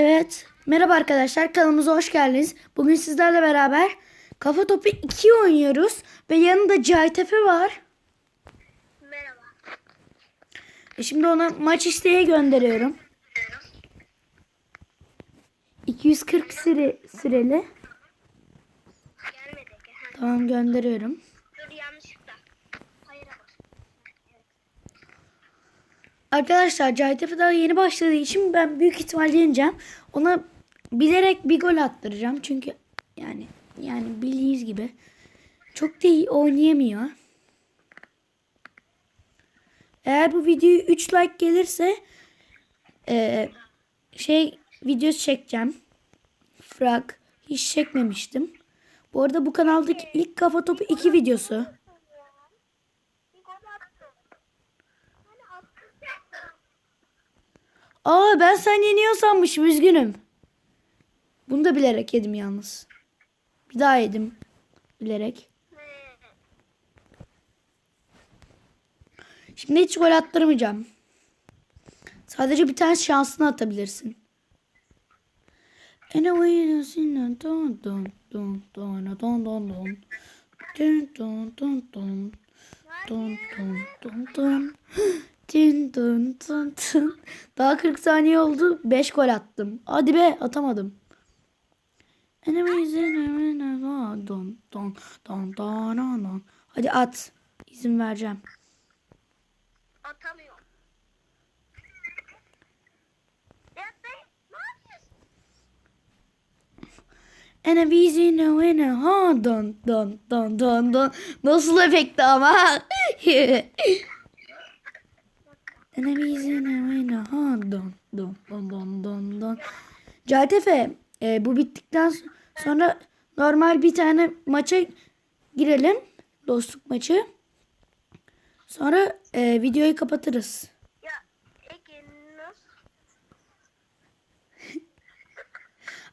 Evet. Merhaba arkadaşlar. Kanalımıza hoş geldiniz. Bugün sizlerle beraber Kafa Topu 2 oynuyoruz. Ve yanında Cahitepe var. Merhaba. E şimdi ona maç isteğe gönderiyorum. 240 süre, süreli. Gelmedi. Gel. Tamam gönderiyorum. Dur yanlışlıkla. Hayır bas. Evet. Arkadaşlar Cahitepe daha yeni başladığı için ben büyük ihtimal yeneceğim. Ona bilerek bir gol attıracağım. Çünkü yani yani bildiğiniz gibi çok da iyi oynayamıyor. Eğer bu videoya 3 like gelirse eee, şey videosu çekeceğim. Frag hiç çekmemiştim. Bu arada bu kanaldaki ilk kafa topu 2 videosu. Bir gol attım. Hani attım. Aa ben sen yeniyor sanmışım üzgünüm. Bunu da bilerek yedim yalnız. Bir daha yedim bilerek. Şimdi hiç gol attırmayacağım. Sadece bir tane şansını atabilirsin. Anyway, don don don don don don don don Dun dun dun dun. Dun dun Dun dun dun dun. Daha 40 saniye oldu. 5 gol attım. Hadi be atamadım. Anyways, don don don don don don. Hadi at. İzin vereceğim. Atamıyorum. And a busy no in a ha don don don don don. Nasıl efekti ama? Don don don don don don. Catefe e, bu bittikten sonra normal bir tane maça girelim. Dostluk maçı. Sonra e, videoyu kapatırız. Ya?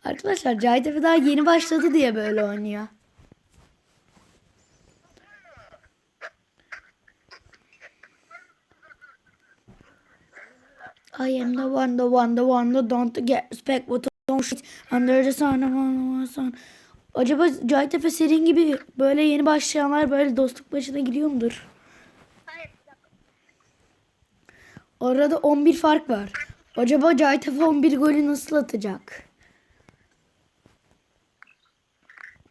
Arkadaşlar Cahit Efe daha yeni başladı diye böyle oynuyor. I am the one, the one, the one, the don't get respect what don't shit under the sun, the sun. Acaba Cahit Efe serin gibi böyle yeni başlayanlar böyle dostluk başına gidiyor mudur? Hayır. Orada 11 fark var. Acaba Cahit Efe 11 golü nasıl atacak?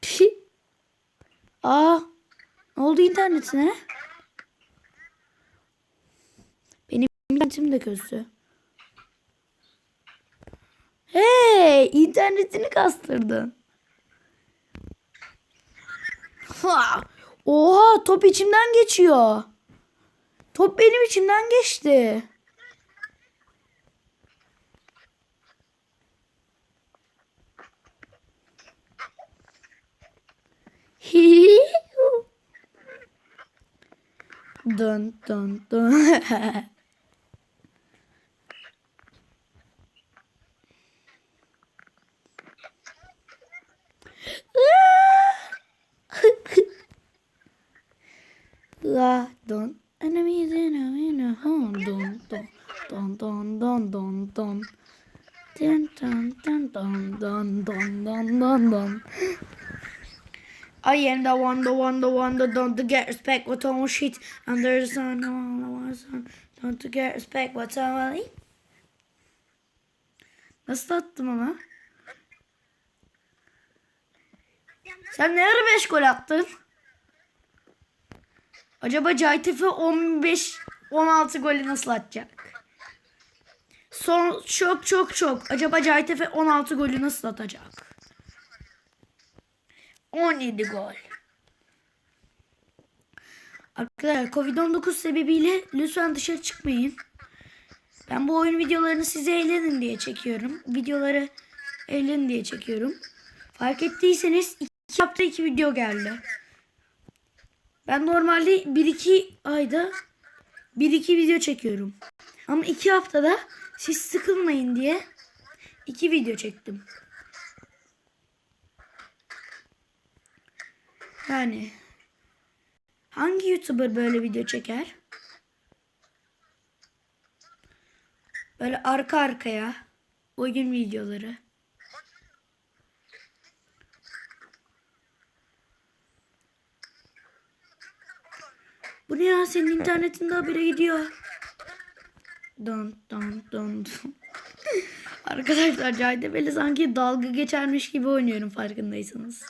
Pih. Aa, ne oldu internetine? Benim internetim de kötü. Hey, internetini kastırdın. Ha, Oha, top içimden geçiyor. Top benim içimden geçti. dun dun dun. La don enemies in a in a home don don don don don don don Dun, dun, dun, dun, dun, dun, dun, dun, dun. I am the one, the one, the one, the don't to get respect what's on shit under the sun, the one, the one, sun, don't to get respect what's on Nasıl attım ama? Sen ne ara 5 gol attın? Acaba Cahitefe 15 16 golü nasıl atacak? Son çok çok çok. Acaba Cahitefe 16 golü nasıl atacak? 17 gol. Arkadaşlar Covid-19 sebebiyle lütfen dışarı çıkmayın. Ben bu oyun videolarını size eğlenin diye çekiyorum. Videoları eğlenin diye çekiyorum. Fark ettiyseniz 2 hafta 2 video geldi. Ben normalde 1-2 ayda 1-2 video çekiyorum. Ama 2 haftada siz sıkılmayın diye 2 video çektim. Yani hangi YouTuber böyle video çeker? Böyle arka arkaya oyun videoları. Bu ne ya senin internetinde habire gidiyor. Don don don don. Arkadaşlar Cahide böyle sanki dalga geçermiş gibi oynuyorum farkındaysanız.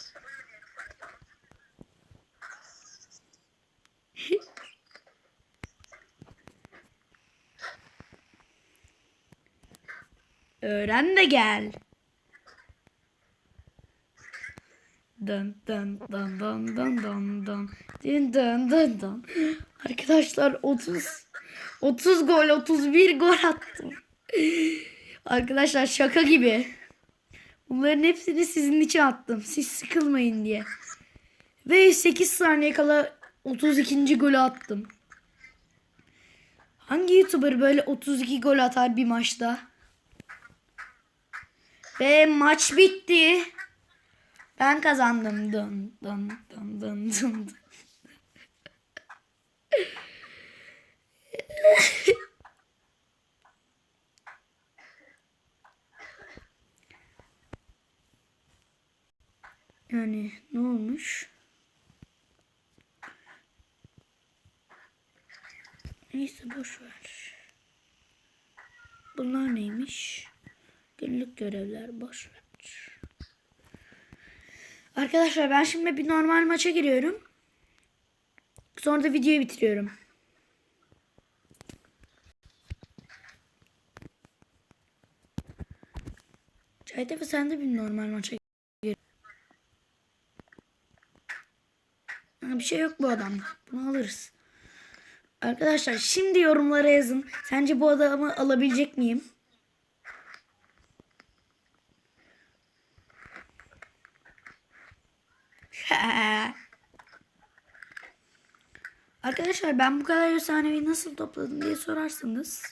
Öğren de gel. Dın dın dın dın dın dın dın dın dın dın dın. Arkadaşlar 30 30 gol 31 gol attım. Arkadaşlar şaka gibi. Bunların hepsini sizin için attım. Siz sıkılmayın diye. Ve 8 saniye kala 32. golü attım. Hangi YouTuber böyle 32 gol atar bir maçta? Ve maç bitti. Ben kazandım. Dın dın dın dın dın. Yani ne olmuş? Neyse boş ver. Bunlar neymiş? Günlük görevler boş ver. Arkadaşlar ben şimdi bir normal maça giriyorum. Sonra da videoyu bitiriyorum. Çaytepe sen de bir normal maça gir. Bir şey yok bu adamda. Bunu alırız. Arkadaşlar şimdi yorumlara yazın. Sence bu adamı alabilecek miyim? Arkadaşlar ben bu kadar efsanevi nasıl topladım diye sorarsanız.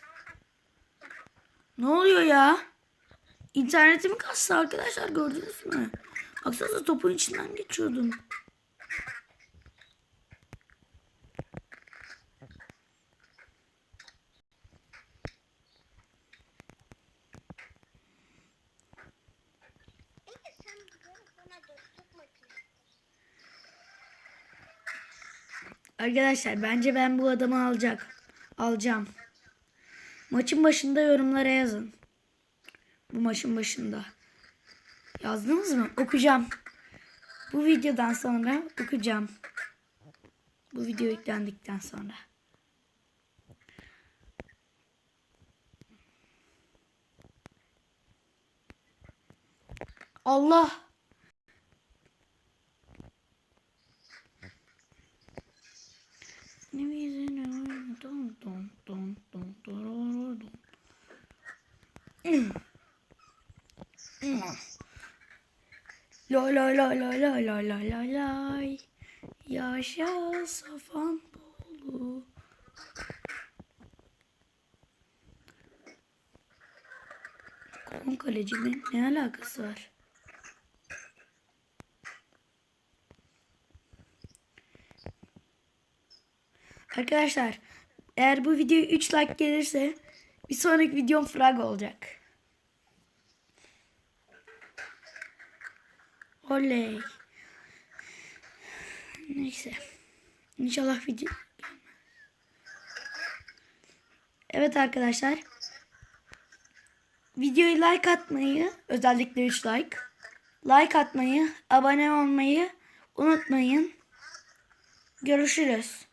Ne oluyor ya? İnternetim kastı arkadaşlar gördünüz mü? Baksanıza topun içinden geçiyordum. Peki sen bugün bana dostluk makinesi. Arkadaşlar bence ben bu adamı alacak. Alacağım. Maçın başında yorumlara yazın. Bu maçın başında. Yazdınız mı? Okuyacağım. Bu videodan sonra okuyacağım. Bu video yüklendikten sonra. Allah. Ne bileyim, don don don don don don. La la la la la la la la lay. Yaşa safan bolu. Kolon kalecinin ne alakası var? Arkadaşlar eğer bu videoya 3 like gelirse bir sonraki videom frag olacak. Oley. Neyse. İnşallah video. Evet arkadaşlar. Videoyu like atmayı, özellikle 3 like. Like atmayı, abone olmayı unutmayın. Görüşürüz.